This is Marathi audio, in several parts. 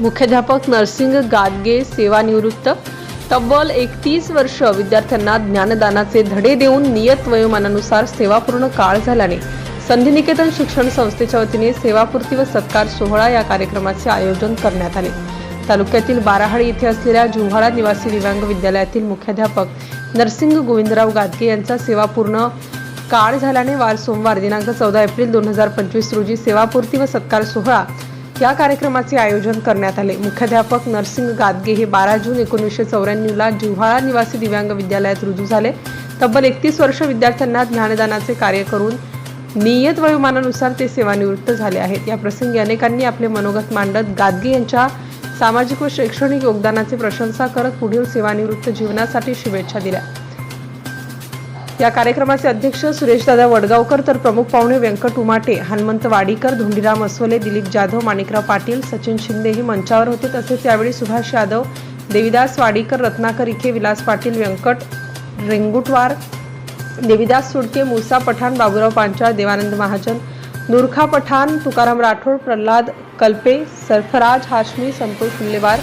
मुख्याध्यापक नरसिंग गादगे सेवानिवृत्त. तब्बल एकतीस वर्ष विद्यार्थ्यांना ज्ञानदानाचे धडे देऊन नियत वयोमानानुसार सेवापूर्ण काळ झाल्याने संधिनिकेतन शिक्षण संस्थेच्या वतीने सेवापूर्ती व सत्कार सोहळा या कार्यक्रमाचे आयोजन करण्यात आले. तालुक्यातील बाराहाळी येथे असलेल्या जुव्हाळा निवासी दिव्यांग विद्यालयातील मुख्याध्यापक नरसिंग गोविंदराव गादगे यांचा सेवापूर्ण काळ झाल्याने वार सोमवार दिनांक चौदा एप्रिल दोन हजार पंचवीस रोजी सेवापूर्ती व सत्कार सोहळा या कार्यक्रमाचे आयोजन करण्यात आले. मुख्याध्यापक नरसिंग गादगे हे बारा जून एकोणीसशे चौऱ्याण्णवला जिव्हाळा निवासी दिव्यांग विद्यालयात रुजू झाले. तब्बल एकतीस वर्ष विद्यार्थ्यांना ज्ञानदानाचे कार्य करून नियत वयोमानानुसार ते सेवानिवृत्त झाले आहेत. या प्रसंगी अनेकांनी आपले मनोगत मांडत गादगे यांच्या सामाजिक व शैक्षणिक योगदानाचे प्रशंसा करत पुढील सेवानिवृत्त जीवनासाठी शुभेच्छा दिल्या. या कार्यक्रमाचे अध्यक्ष सुरेशदादा वडगावकर तर प्रमुख पाहुणे व्यंकट उमाटे हनुमंत वाडीकर धोंडीराम अस्वले दिलीप जाधव माणिकराव पाटील सचिन शिंदे हे मंचावर होते. तसेच यावेळी सुभाष यादव देविदास वाडीकर रत्नाकर इखे विलास पाटील व्यंकट रेंगुटवार देविदास सुडके मुसा पठाण बाबुराव पांचाळ देवानंद महाजन नूरखा पठाण तुकाराम राठोड प्रल्हाद कल्पे सरफराज हाशमी संतोष मुल्लेवार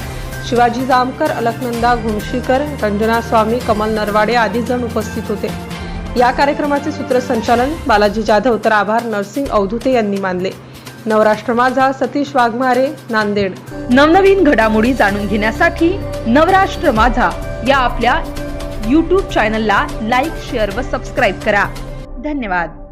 शिवाजी जामकर अलकनंदा घुमशीकर रंजना स्वामी कमल नरवाडे आदी जण उपस्थित होते. या कार्यक्रमाचे सूत्रसंचालन बालाजी जाधव. तर आभार नरसिंग अवधुते यांनी मानले. नवराष्ट्र माझा सतीश वाघमारे नांदेड. नवनवीन घडामोडी जाणून घेण्यासाठी नवराष्ट्र माझा या आपल्या यूट्यूब चॅनलला लाईक शेअर व सबस्क्राईब करा. धन्यवाद.